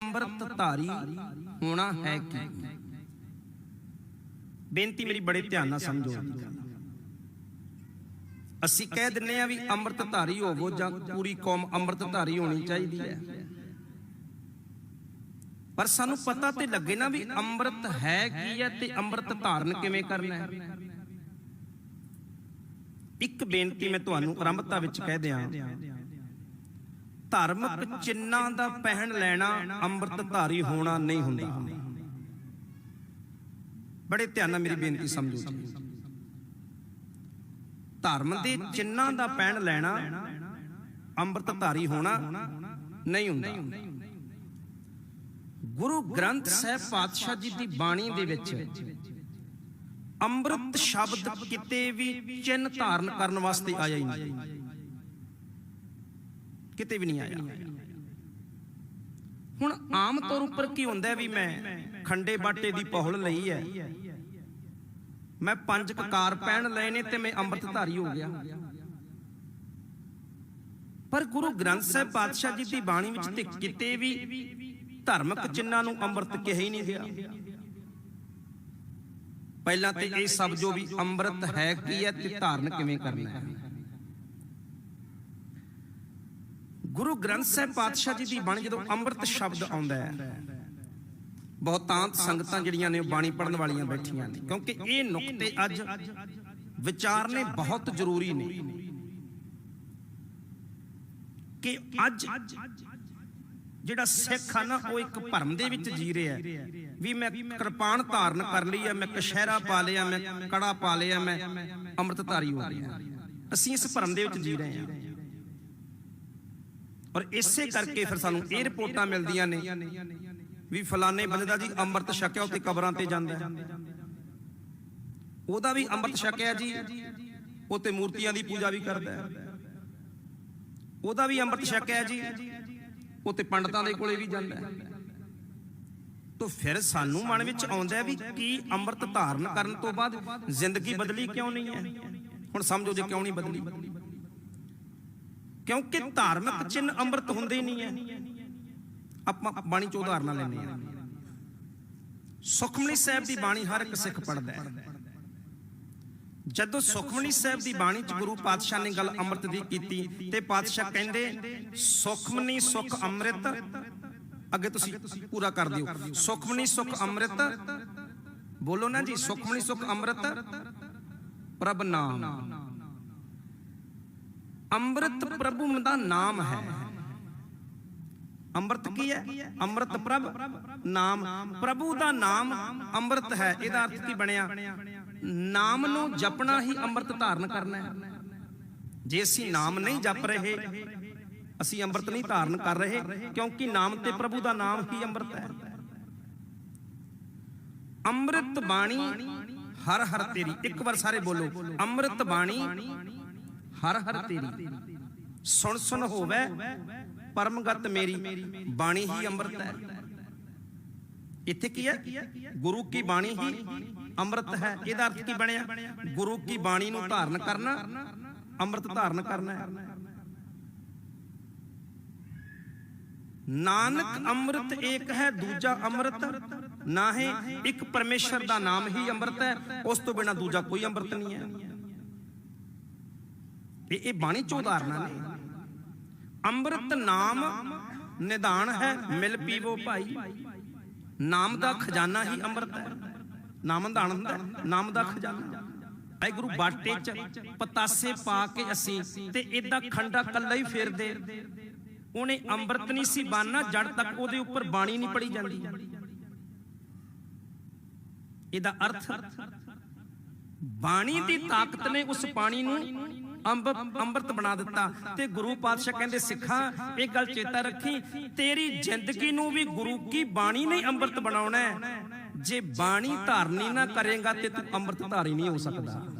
ਅੰਮ੍ਰਿਤ ਧਾਰੀ ਹੋਣਾ ਹੈ ਕੀ? ਬੇਨਤੀ ਮੇਰੀ ਬੜੇ ਧਿਆਨ ਨਾਲ ਸਮਝੋ। ਅਸੀਂ ਕਹਿ ਦਿੰਨੇ ਆ ਵੀ ਅੰਮ੍ਰਿਤ ਧਾਰੀ ਹੋਵੋ ਜਾਂ ਪੂਰੀ ਕੌਮ ਅੰਮ੍ਰਿਤ ਧਾਰੀ ਹੋਣੀ ਚਾਹੀਦੀ ਹੈ। ਪਰ ਸਾਨੂੰ ਪਤਾ ਤੇ ਲੱਗੇ ਨਾ ਵੀ ਅੰਮ੍ਰਿਤ ਹੈ ਕੀ ਹੈ ਤੇ ਅੰਮ੍ਰਿਤ ਧਾਰਨ ਕਿਵੇਂ ਕਰਨਾ ਹੈ। ਇੱਕ ਬੇਨਤੀ ਮੈਂ ਤੁਹਾਨੂੰ ਆਰੰਭਤਾ ਵਿੱਚ ਕਹਿ ਦਿਆਂ। ਧਾਰਮਿਕ ਚਿੰਨਾਂ ਦਾ ਪਹਿਨ ਲੈਣਾ ਅੰਮ੍ਰਿਤ ਧਾਰੀ ਹੋਣਾ ਨਹੀਂ ਹੁੰਦਾ। ਬੜੇ ਧਿਆਨ ਨਾਲ ਮੇਰੀ ਬੇਨਤੀ ਸਮਝੋ ਜੀ। ਧਰਮ ਦੇ ਚਿੰਨਾਂ ਦਾ ਪਹਿਨ ਲੈਣਾ ਅੰਮ੍ਰਿਤ ਧਾਰੀ ਹੋਣਾ ਨਹੀਂ ਹੁੰਦਾ। ਗੁਰੂ ਗ੍ਰੰਥ ਸਾਹਿਬ ਪਾਤਸ਼ਾਹ ਜੀ ਦੀ ਬਾਣੀ ਦੇ ਵਿੱਚ ਅੰਮ੍ਰਿਤ ਸ਼ਬਦ ਕਿਤੇ ਵੀ ਚਿੰਨ ਧਾਰਨ ਕਰਨ ਵਾਸਤੇ ਆਇਆ ਹੀ ਨਹੀਂ। ਕਿਤੇ ਵੀ ਨਹੀਂ ਆਇਆ। ਹੁਣ ਆਮ ਤੌਰ ਉੱਪਰ ਕੀ ਹੁੰਦਾ ਵੀ ਮੈਂ ਖੰਡੇ ਬਾਟੇ ਦੀ ਪਹੁਲ ਲਈ ਹੈ। ਮੈਂ ਪੰਜ ਕਕਾਰ ਪਹਿਨ ਲਏ ਨੇ ਤੇ ਮੈਂ ਅੰਮ੍ਰਿਤ ਹੋ ਗਿਆ। ਪਰ ਗੁਰੂ ਗ੍ਰੰਥ ਸਾਹਿਬ ਪਾਤਸ਼ਾਹ ਜੀ ਦੀ ਬਾਣੀ ਵਿੱਚ ਤੇ ਕਿਤੇ ਵੀ ਧਾਰਮਿਕ ਚਿੰਨਾਂ ਨੂੰ ਅੰਮ੍ਰਿਤ ਕਿਹਾ ਹੀ ਨਹੀਂ ਗਿਆ। ਪਹਿਲਾਂ ਤੇ ਇਹ ਸਭ ਜੋ ਵੀ ਅੰਮ੍ਰਿਤ ਹੈ ਕੀ ਹੈ ਤੇ ਧਾਰਨ ਕਿਵੇਂ ਕਰਨਾ ਹੈ? ਗੁਰੂ ਗ੍ਰੰਥ ਸਾਹਿਬ ਪਾਤਸ਼ਾਹ ਜੀ ਦੀ ਬਾਣੀ ਜਦੋਂ ਅੰਮ੍ਰਿਤ ਸ਼ਬਦ ਆਉਂਦਾ ਹੈ, ਬਹੁਤਾਂਤ ਸੰਗਤਾਂ ਜਿਹੜੀਆਂ ਨੇ ਉਹ ਬਾਣੀ ਪੜਨ ਵਾਲੀਆਂ ਬੈਠੀਆਂ ਨੇ। ਕਿਉਂਕਿ ਇਹ ਨੁਕਤੇ ਅੱਜ ਵਿਚਾਰਨੇ ਬਹੁਤ ਜ਼ਰੂਰੀ ਨੇ। ਕਿ ਅੱਜ ਜਿਹੜਾ ਸਿੱਖ ਆ ਨਾ, ਉਹ ਇੱਕ ਭਰਮ ਦੇ ਵਿੱਚ ਜੀ ਰਿਹਾ ਵੀ ਮੈਂ ਕਿਰਪਾਨ ਧਾਰਨ ਕਰ ਲਈ ਆ, ਮੈਂ ਕਸ਼ਹਿਰਾ ਪਾ ਲਿਆ, ਮੈਂ ਕੜਾ ਪਾ ਲਿਆ, ਮੈਂ ਅੰਮ੍ਰਿਤਧਾਰੀ ਹੋ ਗਿਆ। ਅਸੀਂ ਇਸ ਭਰਮ ਦੇ ਵਿੱਚ ਜੀ ਰਹੇ ਹਾਂ। ਔਰ ਇਸੇ ਕਰਕੇ ਫਿਰ ਸਾਨੂੰ ਇਹ ਰਿਪੋਰਟਾਂ ਮਿਲਦੀਆਂ ਨੇ ਵੀ ਫਲਾਣੇ ਬੰਦੇ ਦਾ ਜੀ ਅੰਮ੍ਰਿਤ ਛਕਿਆ ਉਹ ਤੇ ਕਬਰਾਂ ਤੇ ਜਾਂਦਾ। ਉਹਦਾ ਵੀ ਅੰਮ੍ਰਿਤ ਛਕਿਆ ਜੀ ਉਹ ਤੇ ਮੂਰਤੀਆਂ ਦੀ ਪੂਜਾ ਵੀ ਕਰਦਾ ਹੈ। ਉਹਦਾ ਵੀ ਅੰਮ੍ਰਿਤ ਛਕਿਆ ਜੀ ਉਹ ਤੇ ਪੰਡਤਾਂ ਦੇ ਕੋਲੇ ਵੀ ਜਾਂਦਾ ਹੈ। ਤੋ ਫਿਰ ਸਾਨੂੰ ਮਨ ਵਿੱਚ ਆਉਂਦਾ ਵੀ ਕੀ ਅੰਮ੍ਰਿਤ ਧਾਰਨ ਕਰਨ ਤੋਂ ਬਾਅਦ ਜ਼ਿੰਦਗੀ ਬਦਲੀ ਕਿਉਂ ਨਹੀਂ ਹੈ? ਹੁਣ ਸਮਝੋ ਜੇ ਕਿਉਂ ਨਹੀਂ ਬਦਲੀ। ਕਿਉਂਕਿ ਧਾਰਮਿਕ ਚਿੰਨ ਅੰਮ੍ਰਿਤ ਹੁੰਦੇ ਨਹੀਂ ਹੈ। ਆਪਾਂ ਬਾਣੀ ਚੋਂ ਉਦਾਹਰਨਾਂ ਲੈਂਦੇ ਹਾਂ। ਸੁਖਮਨੀ ਸਾਹਿਬ ਦੀ ਬਾਣੀ ਹਰ ਇੱਕ ਸਿੱਖ ਪੜਦਾ ਹੈ। ਜਦੋਂ ਸੁਖਮਨੀ ਸਾਹਿਬ ਦੀ ਬਾਣੀ ਚ ਗੁਰੂ ਪਾਤਸ਼ਾਹ ਨੇ ਗੱਲ ਅੰਮ੍ਰਿਤ ਦੀ ਕੀਤੀ ਤੇ ਪਾਤਸ਼ਾਹ ਕਹਿੰਦੇ ਸੁਖਮਨੀ ਸੁਖ ਅੰਮ੍ਰਿਤ ਅੱਗੇ ਤੁਸੀਂ ਪੂਰਾ ਕਰ ਦਿਓ। ਸੁਖਮਨੀ ਸੁਖ ਅੰਮ੍ਰਿਤ ਬੋਲੋ ਨਾ ਜੀ ਸੁਖਮਨੀ ਸੁਖ ਅੰਮ੍ਰਿਤ ਪ੍ਰਭ ਨਾਮ। ਅੰਮ੍ਰਿਤ ਪ੍ਰਭੂ ਦਾ ਨਾਮ ਹੈ। ਅੰਮ੍ਰਿਤ ਕੀ ਹੈ? ਅੰਮ੍ਰਿਤ ਪ੍ਰਭ ਨਾਮ। ਪ੍ਰਭੂ ਦਾ ਨਾਮ ਅੰਮ੍ਰਿਤ ਹੈ, ਇਹਦਾ ਅਰਥ ਕੀ ਬਣਿਆ? ਨਾਮ ਨੂੰ ਜਪਣਾ ਹੀ ਅੰਮ੍ਰਿਤ ਧਾਰਨ ਕਰਨਾ ਹੈ। ਜੇ ਅਸੀਂ ਨਾਮ ਨਹੀਂ ਜਪ ਰਹੇ, ਅਸੀਂ ਅੰਮ੍ਰਿਤ ਨਹੀਂ ਧਾਰਨ ਕਰ ਰਹੇ, ਕਿਉਂਕਿ ਨਾਮ ਤੇ ਪ੍ਰਭੂ ਦਾ ਨਾਮ ਹੀ ਅੰਮ੍ਰਿਤ ਹੈ। ਅੰਮ੍ਰਿਤ ਬਾਣੀ, ਹਰ ਹਰ ਤੇਰੀ, ਇੱਕ ਵਾਰ ਸਾਰੇ ਬੋਲੋ, ਅੰਮ੍ਰਿਤ ਬਾਣੀ ਹਰ ਹਰ ਤੇਰੀ। ਸੁਣ ਸੁਣ ਹੋਵੇ, ਪਰਮਗਤ ਮੇਰੀ, ਬਾਣੀ ਹੀ ਅੰਮ੍ਰਿਤ ਹੈ। ਇੱਥੇ ਕੀ ਹੈ? ਗੁਰੂ ਕੀ ਬਾਣੀ ਹੀ ਅੰਮ੍ਰਿਤ ਹੈ। ਇਹਦਾ ਅਰਥ ਕੀ ਬਣਿਆ? ਗੁਰੂ ਕੀ ਬਾਣੀ ਨੂੰ ਧਾਰਨ ਕਰਨਾ, ਅੰਮ੍ਰਿਤ ਧਾਰਨ ਕਰਨਾ ਹੈ। ਨਾਨਕ ਅੰਮ੍ਰਿਤ ਏਕ ਹੈ, ਦੂਜਾ ਅੰਮ੍ਰਿਤ। ਨਾ ਹੈ ਇੱਕ ਪਰਮੇਸ਼ਰ ਦਾ ਨਾਮ ਹੀ ਅੰਮ੍ਰਿਤ ਹੈ, ਉਸ ਤੋਂ ਬਿਨਾ ਦੂਜਾ ਕੋਈ ਅੰਮ੍ਰਿਤ ਨਹੀਂ ਹੈ। ਇਹ ਇਹ ਬਾਣੀ ਚੋਂ ਉਦਾਹਰਨਾਂ ਨੇ। ਅੰਮ੍ਰਿਤ ਨਾਮ ਨਿਧਾਨ ਹੈ, ਮਿਲ ਪੀਵੋ ਭਾਈ। ਨਾਮ ਦਾ ਖਜ਼ਾਨਾ ਹੀ ਅੰਮ੍ਰਿਤ ਹੈ। ਨਾਮ ਦਾ ਆਨੰਦ ਨਾਮ ਦਾ ਖਜ਼ਾਨਾ। ਐ ਬਾਟੇ ਚ ਪਤਾਸੇ ਪਾ ਕੇ ਅਸੀਂ ਤੇ ਇਦਾਂ ਖੰਡਾ ਕੱਲਾ ਹੀ ਫੇਰਦੇ। ਉਹਨੇ ਅੰਮ੍ਰਿਤ ਨਹੀਂ ਸੀ ਬਾਨਾ ਜੜ ਤੱਕ ਉਹਦੇ ਉੱਪਰ ਬਾਣੀ ਨਹੀਂ ਪੜੀ ਜਾਂਦੀ। ਇਹਦਾ ਅਰਥ, ਬਾਣੀ ਦੀ ਤਾਕਤ ਨੇ ਉਸ ਪਾਣੀ ਨੂੰ ਅੰਬ ਅੰਮ੍ਰਿਤ ਬਣਾ ਦਿੱਤਾ। ਤੇ ਗੁਰੂ ਪਾਤਸ਼ਾਹ ਕਹਿੰਦੇ, ਸਿੱਖਾਂ, ਇਹ ਗੱਲ ਚੇਤਾ ਰੱਖੀ, ਤੇਰੀ ਜ਼ਿੰਦਗੀ ਨੂੰ ਵੀ ਗੁਰੂ ਕੀ ਬਾਣੀ ਨੇ ਅੰਮ੍ਰਿਤ ਬਣਾਉਣਾ ਹੈ? ਜੇ ਬਾਣੀ ਧਾਰਨੀ ਨਾ ਕਰੇਗਾ ਤੇ ਤੂੰ ਅੰਮ੍ਰਿਤ ਧਾਰੀ ਨਹੀਂ ਹੋ ਸਕਦਾ।